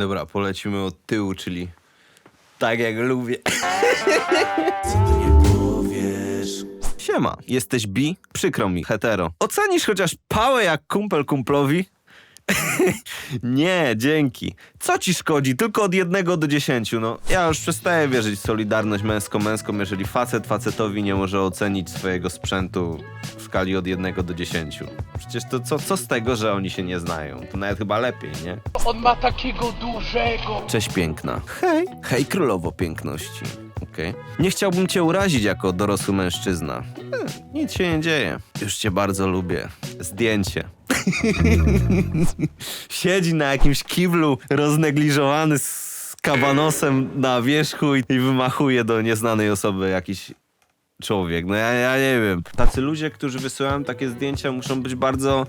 Dobra, polecimy od tyłu, czyli tak jak lubię. Siema, jesteś bi? Przykro mi, hetero. Ocenisz chociaż pałę jak kumpel kumplowi? Nie, dzięki. Co ci szkodzi? Tylko od jednego do dziesięciu. No, ja już przestaję wierzyć w solidarność męsko-męską, jeżeli facet facetowi nie może ocenić swojego sprzętu w skali od jednego do dziesięciu. Przecież to co, co z tego, że oni się nie znają? To nawet chyba lepiej, nie? On ma takiego dużego. Cześć piękna. Hej. Hej królowo piękności. Okej. Nie chciałbym cię urazić jako dorosły mężczyzna. Hmm, nic się nie dzieje. Już cię bardzo lubię. Zdjęcie. Siedzi na jakimś kiblu roznegliżowany z kabanosem na wierzchu i i wymachuje do nieznanej osoby jakiś człowiek. No ja, ja nie wiem. Tacy ludzie, którzy wysyłają takie zdjęcia, muszą być bardzo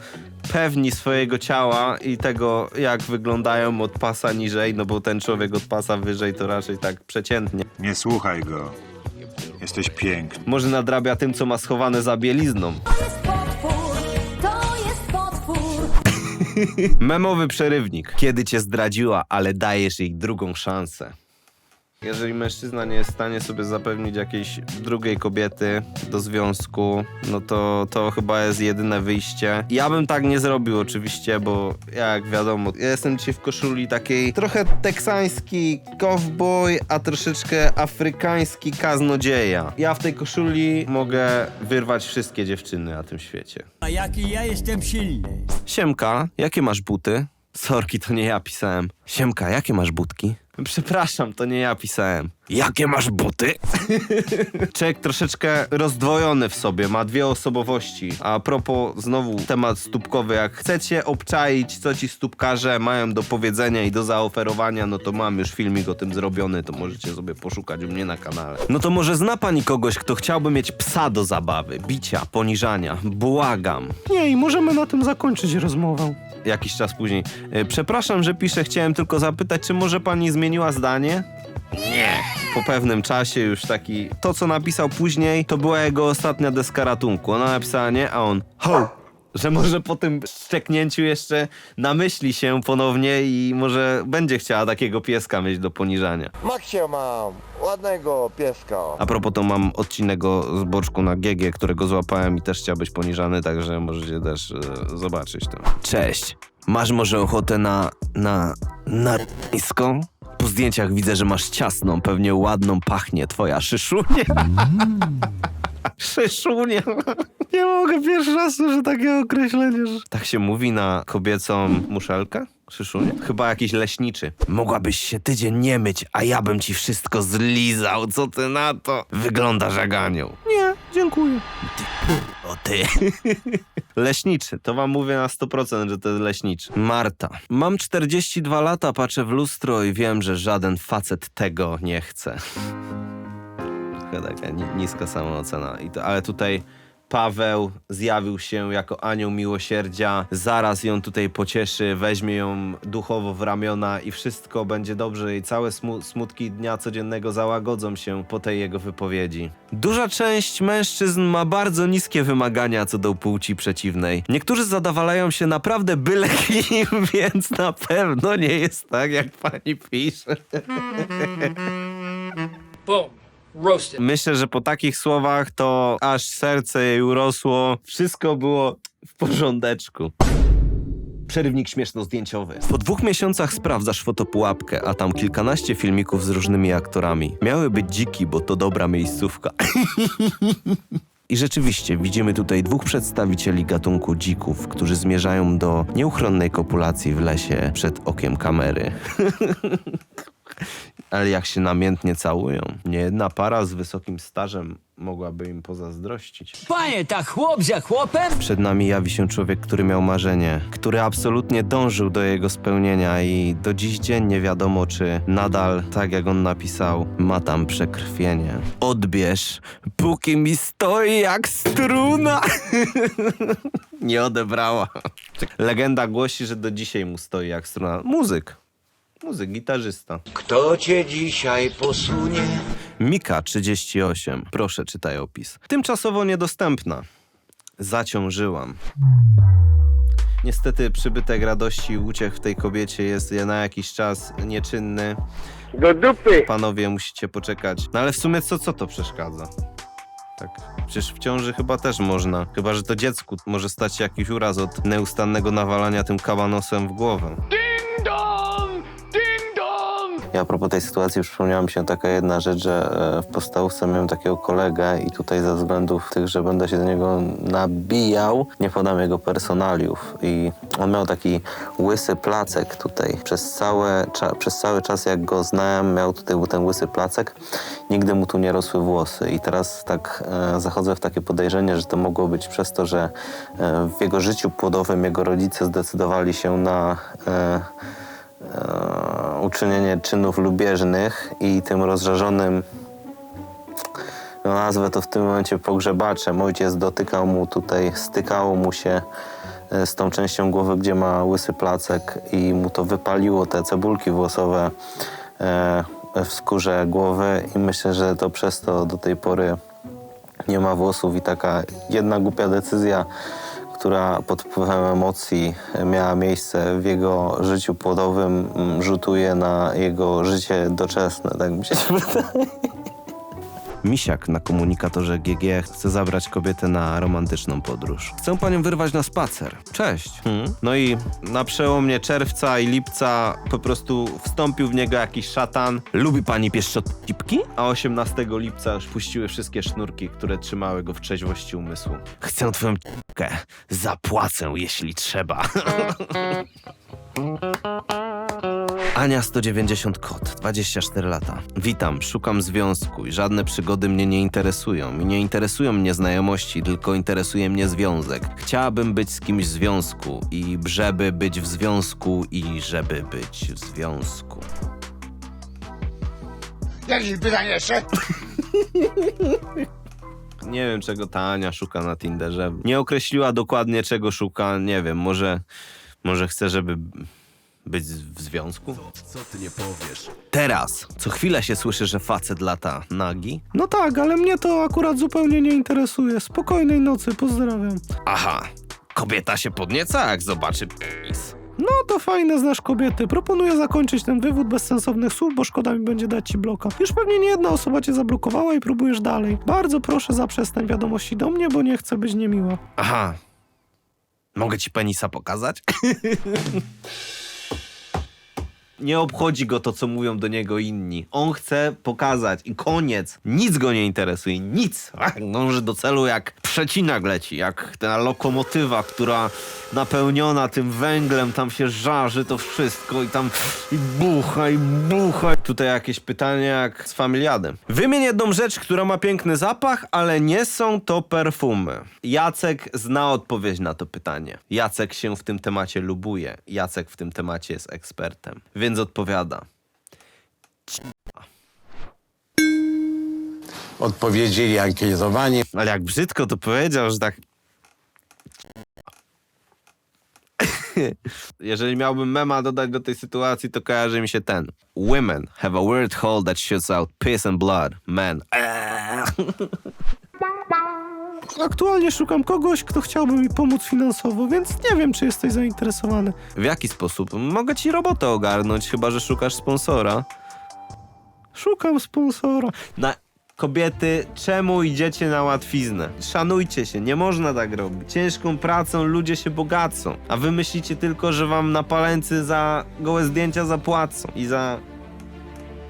pewni swojego ciała i tego, jak wyglądają od pasa niżej, no bo ten człowiek od pasa wyżej to raczej tak przeciętnie. Nie słuchaj go. Jesteś piękny. Może nadrabia tym, co ma schowane za bielizną. Memowy przerywnik. Kiedy cię zdradziła, ale dajesz jej drugą szansę. Jeżeli mężczyzna nie jest w stanie sobie zapewnić jakiejś drugiej kobiety do związku, no to to chyba jest jedyne wyjście. Ja bym tak nie zrobił oczywiście, bo jak wiadomo, ja jestem dzisiaj w koszuli takiej trochę teksański cowboy, a troszeczkę afrykański kaznodzieja. Ja w tej koszuli mogę wyrwać wszystkie dziewczyny na tym świecie. A jaki ja jestem silny. Siemka, jakie masz buty? Sorki, to nie ja pisałem. Siemka, jakie masz butki? Przepraszam, to nie ja pisałem. Jakie masz buty? Człowiek troszeczkę rozdwojony w sobie, ma dwie osobowości. A propos, znowu temat stópkowy. Jak chcecie obczaić, co ci stópkarze mają do powiedzenia i do zaoferowania, no to mam już filmik o tym zrobiony, to możecie sobie poszukać u mnie na kanale. No to może zna pani kogoś, kto chciałby mieć psa do zabawy, bicia, poniżania? Błagam. Nie, i możemy na tym zakończyć rozmowę. Jakiś czas później. E, Przepraszam, że piszę, chciałem tylko zapytać, czy może pani zmieniła zdanie? Nie. Po pewnym czasie już taki... To, co napisał później, to była jego ostatnia deska ratunku. Ona napisała nie, a on... Ho! Że może po tym szczeknięciu jeszcze namyśli się ponownie i może będzie chciała takiego pieska mieć do poniżania. Maksie mam, ładnego pieska. A propos, to mam odcinek o zboczku na GG, którego złapałem i też chciał być poniżany, także możecie też e, zobaczyć to. Cześć. Masz może ochotę na... na... na nisko? Po zdjęciach widzę, że masz ciasną, pewnie ładną pachnie twoja szyszunia. Szyszunia. Nie mogę pierwszy raz słyszę takie określenie. Że... Tak się mówi na kobiecą muszelkę? Szyszunia? Chyba jakiś leśniczy. Mogłabyś się tydzień nie myć, a ja bym ci wszystko zlizał. Co ty na to? Wyglądasz jak anioł. Nie, dziękuję. Ty. Leśniczy, to wam mówię na 100%, że to jest leśniczy. Marta. Mam 42 lata, patrzę w lustro i wiem, że żaden facet tego nie chce. Taka ni- niska samoocena. I to, ale tutaj Paweł zjawił się jako anioł miłosierdzia. Zaraz ją tutaj pocieszy, weźmie ją duchowo w ramiona i wszystko będzie dobrze i całe smu- smutki dnia codziennego załagodzą się po tej jego wypowiedzi. Duża część mężczyzn ma bardzo niskie wymagania co do płci przeciwnej. Niektórzy zadawalają się naprawdę byle kim, więc na pewno nie jest tak, jak pani pisze. Boom. Roasted. Myślę, że po takich słowach to aż serce jej urosło. Wszystko było w porządeczku. Przerywnik śmieszno-zdjęciowy. Po dwóch miesiącach sprawdzasz fotopułapkę, a tam kilkanaście filmików z różnymi aktorami. Miały być dziki, bo to dobra miejscówka. I rzeczywiście widzimy tutaj dwóch przedstawicieli gatunku dzików, którzy zmierzają do nieuchronnej kopulacji w lesie przed okiem kamery. Ale jak się namiętnie całują, niejedna para z wysokim stażem mogłaby im pozazdrościć. Panie, tak chłop za chłopem? Przed nami jawi się człowiek, który miał marzenie, który absolutnie dążył do jego spełnienia i do dziś dzień nie wiadomo, czy nadal, tak jak on napisał, ma tam przekrwienie. Odbierz, póki mi stoi jak struna. nie odebrała. Legenda głosi, że do dzisiaj mu stoi jak struna. Muzyk. Muzyk, gitarzysta. Kto cię dzisiaj posunie? Mika 38. Proszę czytaj opis. Tymczasowo niedostępna. Zaciążyłam. Niestety przybytek radości i uciech w tej kobiecie jest na jakiś czas nieczynny. Do dupy! Panowie, musicie poczekać. No ale w sumie co, co to przeszkadza? Tak, przecież w ciąży chyba też można. Chyba, że to dziecku może stać się jakiś uraz od nieustannego nawalania tym kabanosem w głowę. Dong! Ja a propos tej sytuacji przypomniała mi się taka jedna rzecz, że e, w podstawówce miałem takiego kolegę i tutaj ze względów tych, że będę się do niego nabijał, nie podam jego personaliów. I on miał taki łysy placek tutaj. Przez, całe, cza, przez cały czas jak go znałem, miał tutaj ten łysy placek. Nigdy mu tu nie rosły włosy. I teraz tak e, zachodzę w takie podejrzenie, że to mogło być przez to, że e, w jego życiu płodowym jego rodzice zdecydowali się na... E, uczynienie czynów lubieżnych i tym rozżarzonym, no nazwę to w tym momencie pogrzebaczem. Ojciec dotykał mu tutaj, stykało mu się e, z tą częścią głowy, gdzie ma łysy placek i mu to wypaliło te cebulki włosowe e, w skórze głowy i myślę, że to przez to do tej pory nie ma włosów i taka jedna głupia decyzja, która pod wpływem emocji miała miejsce w jego życiu płodowym, rzutuje na jego życie doczesne, tak mi się wydaje. Misiak na komunikatorze GG chce zabrać kobietę na romantyczną podróż. Chcę panią wyrwać na spacer. Cześć. Hmm? No i na przełomie czerwca i lipca po prostu wstąpił w niego jakiś szatan. Lubi pani pieszczotipki? A 18 lipca już puściły wszystkie sznurki, które trzymały go w trzeźwości umysłu. Chcę twoją. Zapłacę, jeśli trzeba. Ania 190 kot, 24 lata. Witam, szukam związku i żadne przygody mnie nie interesują. I nie interesują mnie znajomości, tylko interesuje mnie związek. Chciałabym być z kimś w związku i żeby być w związku i żeby być w związku. Jakieś pytanie jeszcze? Nie wiem, czego ta Ania szuka na Tinderze. Nie określiła dokładnie, czego szuka. Nie wiem, może, może chce, żeby być w związku? Co ty nie powiesz? Teraz, co chwilę się słyszy, że facet lata nagi. No tak, ale mnie to akurat zupełnie nie interesuje. Spokojnej nocy, pozdrawiam. Aha, kobieta się podnieca, jak zobaczy penis. No to fajne, znasz kobiety. Proponuję zakończyć ten wywód bez sensownych słów, bo szkoda mi będzie dać ci bloka. Już pewnie nie jedna osoba cię zablokowała i próbujesz dalej. Bardzo proszę zaprzestań wiadomości do mnie, bo nie chcę być niemiła. Aha. Mogę ci penisa pokazać? Nie obchodzi go to, co mówią do niego inni. On chce pokazać i koniec. Nic go nie interesuje, nic. Dąży do celu jak przecinak leci, jak ta lokomotywa, która napełniona tym węglem, tam się żarzy to wszystko i tam i bucha, i bucha. Tutaj jakieś pytanie jak z familiadem. Wymień jedną rzecz, która ma piękny zapach, ale nie są to perfumy. Jacek zna odpowiedź na to pytanie. Jacek się w tym temacie lubuje. Jacek w tym temacie jest ekspertem. Więc odpowiada. odpowiedzieli ankietowani. Ale jak brzydko to powiedział, że tak... Jeżeli miałbym mema dodać do tej sytuacji, to kojarzy mi się ten. Women have a weird hole that shoots out piss and blood. Men. Aktualnie szukam kogoś, kto chciałby mi pomóc finansowo, więc nie wiem, czy jesteś zainteresowany. W jaki sposób? Mogę ci robotę ogarnąć, chyba że szukasz sponsora. Szukam sponsora. Na kobiety, czemu idziecie na łatwiznę? Szanujcie się, nie można tak robić. Ciężką pracą ludzie się bogacą, a wy myślicie tylko, że wam na paleńcy za gołe zdjęcia zapłacą i za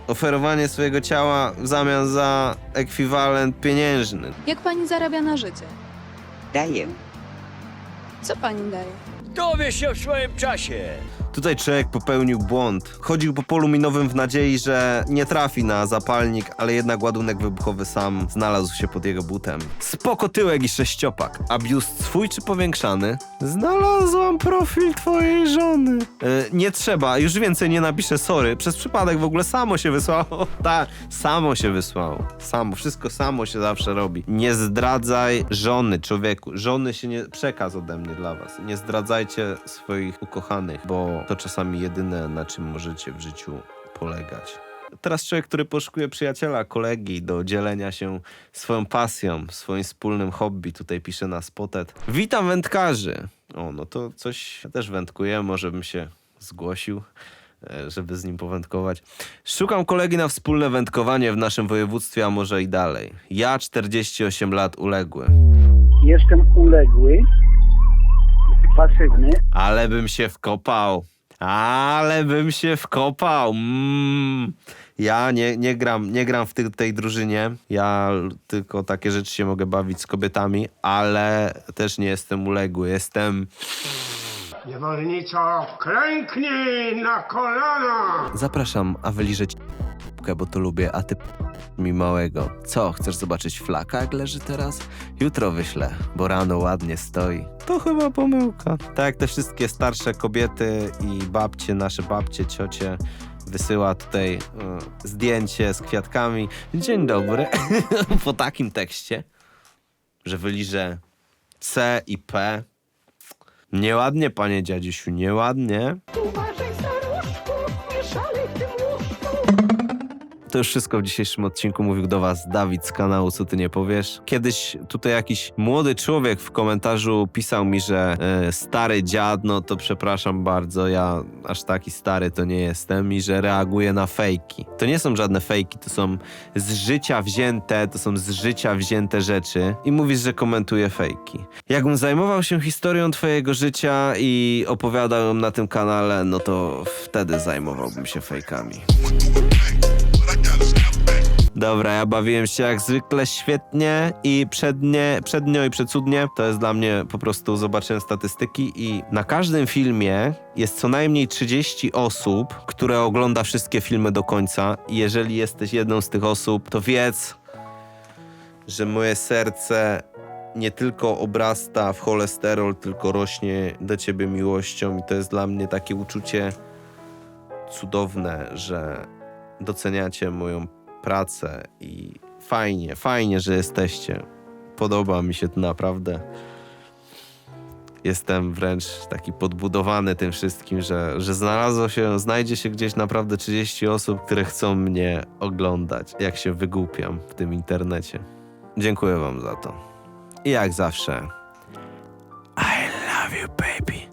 oferowanie swojego ciała w zamian za ekwiwalent pieniężny. Jak pani zarabia na życie? Daję. Co pani daje? Dowie się w swoim czasie. Tutaj człowiek popełnił błąd. Chodził po polu minowym w nadziei, że nie trafi na zapalnik, ale jednak ładunek wybuchowy sam znalazł się pod jego butem. Spoko tyłek i sześciopak. A biust swój czy powiększany? Znalazłam profil twojej żony. E, nie trzeba, już więcej nie napiszę sorry. Przez przypadek w ogóle samo się wysłało. Tak, samo się wysłało. Samo, wszystko samo się zawsze robi. Nie zdradzaj żony, człowieku. Żony się nie... Przekaz ode mnie dla was. Nie zdradzajcie swoich ukochanych, bo to czasami jedyne, na czym możecie w życiu polegać. Teraz człowiek, który poszukuje przyjaciela, kolegi do dzielenia się swoją pasją, swoim wspólnym hobby, tutaj pisze na spotet. Witam wędkarzy. O, no to coś ja też wędkuję, może bym się zgłosił, e, żeby z nim powędkować. Szukam kolegi na wspólne wędkowanie w naszym województwie, a może i dalej. Ja 48 lat uległy. Jestem uległy, pasywny. Ale bym się wkopał. Ale bym się wkopał. Mm. Ja nie, nie gram, nie gram w ty, tej drużynie. Ja tylko takie rzeczy się mogę bawić z kobietami, ale też nie jestem uległy. Jestem. Niewolniczo, klęknij na kolana! Zapraszam, a bo to lubię, a ty mi małego. Co, chcesz zobaczyć flaka, jak leży teraz? Jutro wyślę, bo rano ładnie stoi. To chyba pomyłka. Tak jak te wszystkie starsze kobiety i babcie, nasze babcie, ciocie, wysyła tutaj e, zdjęcie z kwiatkami. Dzień dobry. po takim tekście, że wyliżę C i P. Nieładnie, panie dziadziusiu, nieładnie. To już wszystko w dzisiejszym odcinku. Mówił do Was Dawid z kanału Co Ty Nie Powiesz. Kiedyś tutaj jakiś młody człowiek w komentarzu pisał mi, że e, stary dziad, no to przepraszam bardzo, ja aż taki stary to nie jestem i że reaguję na fejki. To nie są żadne fejki, to są z życia wzięte, to są z życia wzięte rzeczy i mówisz, że komentuję fejki. Jakbym zajmował się historią Twojego życia i opowiadał ją na tym kanale, no to wtedy zajmowałbym się fejkami. Dobra, ja bawiłem się jak zwykle świetnie i przednie, przednio i przecudnie. To jest dla mnie po prostu, zobaczyłem statystyki i na każdym filmie jest co najmniej 30 osób, które ogląda wszystkie filmy do końca. Jeżeli jesteś jedną z tych osób, to wiedz, że moje serce nie tylko obrasta w cholesterol, tylko rośnie do ciebie miłością i to jest dla mnie takie uczucie cudowne, że doceniacie moją pracę i fajnie, fajnie, że jesteście. Podoba mi się to naprawdę. Jestem wręcz taki podbudowany tym wszystkim, że, że znalazło się, znajdzie się gdzieś naprawdę 30 osób, które chcą mnie oglądać, jak się wygłupiam w tym internecie. Dziękuję wam za to. I jak zawsze, I love you, baby.